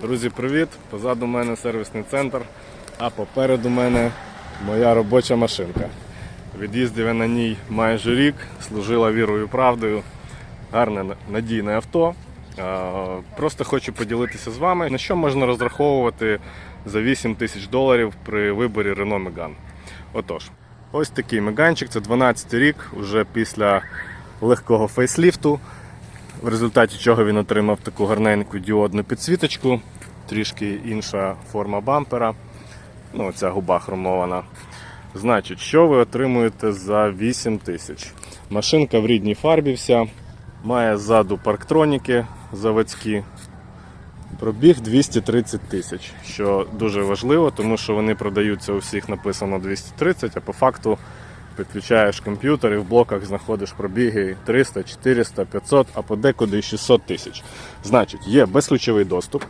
Друзі, привіт! Позаду мене сервісний центр, а попереду мене моя робоча машинка. Від'їздив я на ній майже рік, служила вірою і правдою. Гарне надійне авто. Просто хочу поділитися з вами, на що можна розраховувати за 8 тисяч доларів при виборі Renault Megane. Отож, ось такий меганчик, це 12 рік, уже після легкого фейсліфту в результаті чого він отримав таку гарненьку діодну підсвіточку, трішки інша форма бампера. Ну, ця губа хромована. Значить, що ви отримуєте за 8 тисяч? Машинка в рідній фарбі вся, має ззаду парктроніки заводські. Пробіг 230 тисяч, що дуже важливо, тому що вони продаються у всіх написано 230, а по факту підключаєш комп'ютер і в блоках знаходиш пробіги 300, 400, 500, а подекуди 600 тисяч. Значить, є безключовий доступ.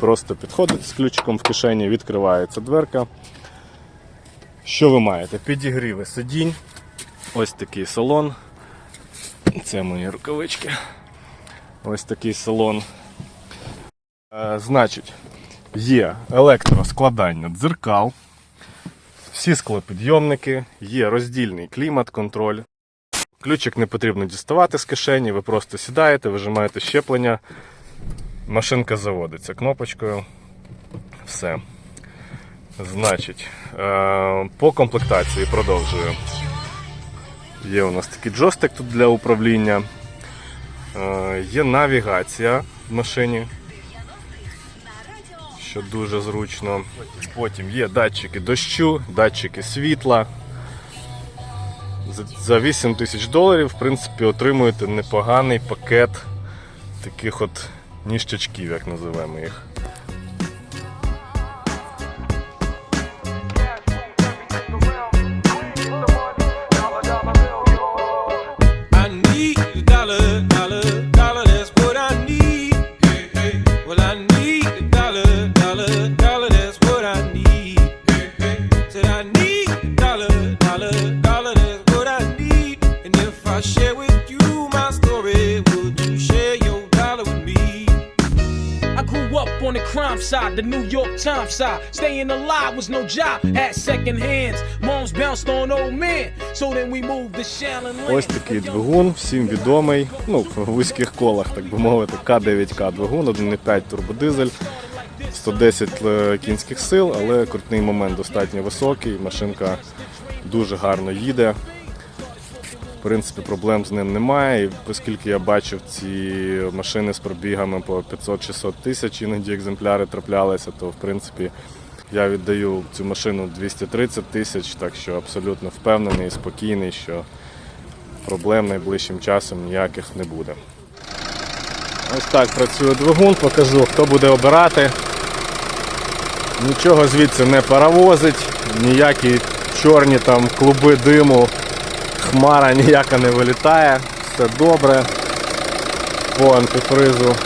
Просто підходить з ключиком в кишені, відкривається дверка. Що ви маєте? Підігріви сидінь, ось такий салон. Це мої рукавички. Ось такий салон. Е, значить, є електроскладання дзеркал, всі склопідйомники, є роздільний клімат-контроль. Ключик не потрібно діставати з кишені, ви просто сідаєте, вижимаєте щеплення, машинка заводиться кнопочкою. Все. Значить, е, по комплектації продовжую. Є у нас такий джойстик тут для управління. Е, Є навігація в машині, що дуже зручно. Потім є датчики дощу, датчики світла. За- За 8 тисяч доларів, в принципі, отримуєте непоганий пакет таких от ніштячків, як називаємо їх. Crime side, the New York Times side. Staying alive was no job, had second hands. Moms bounced on old men, so then we moved to Shaolin Land. Ось такий двигун, всім відомий, ну, в вузьких колах, так би мовити, К9К двигун, 1,5 турбодизель, 110 л- кінських сил, але крутний момент достатньо високий, машинка дуже гарно їде. В принципі, проблем з ним немає. І оскільки я бачив ці машини з пробігами по 500-600 тисяч, іноді екземпляри траплялися, то в принципі я віддаю цю машину 230 тисяч, так що абсолютно впевнений і спокійний, що проблем найближчим часом ніяких не буде. Ось так працює двигун, покажу, хто буде обирати. Нічого звідси не паровозить, ніякі чорні там клуби диму, хмара ніяка не вилітає, все добре. По антифризу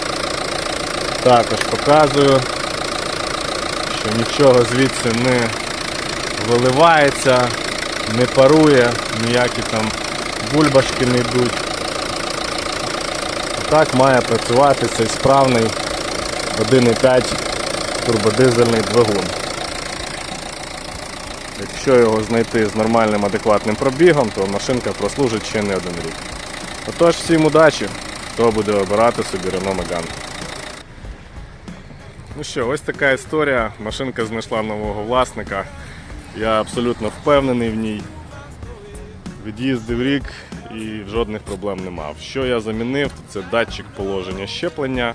також показую, що нічого звідси не виливається, не парує, ніякі там бульбашки не йдуть. Так має працювати цей справний 1,5 турбодизельний двигун. Якщо його знайти з нормальним адекватним пробігом, то машинка прослужить ще не один рік. Отож, всім удачі, хто буде обирати собі Renault Megane. Ну що, ось така історія. Машинка знайшла нового власника. Я абсолютно впевнений в ній. Від'їздив рік і жодних проблем не мав. Що я замінив, то це датчик положення щеплення,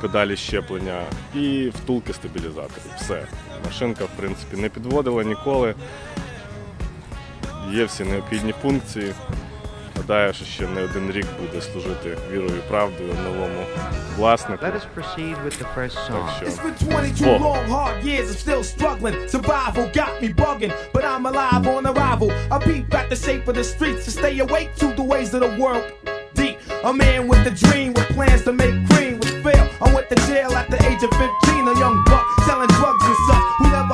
педалі щеплення і втулки стабілізаторів. Все. Машинка, в принципі, не підводила ніколи. Є всі необхідні функції. Гадаю, що ще не один рік буде служити вірою і правдою новому власнику. Let us proceed with the first song. Так It's що been 22 Whoa. long, hard years of still struggling. Survival got me bugging, but I'm alive on arrival. I peep at the shape of the streets to stay awake to the ways of the world. Deep, a man with a dream, with plans to make cream, bail. I went to jail at the age of 15, a young buck selling drugs and stuff. Who never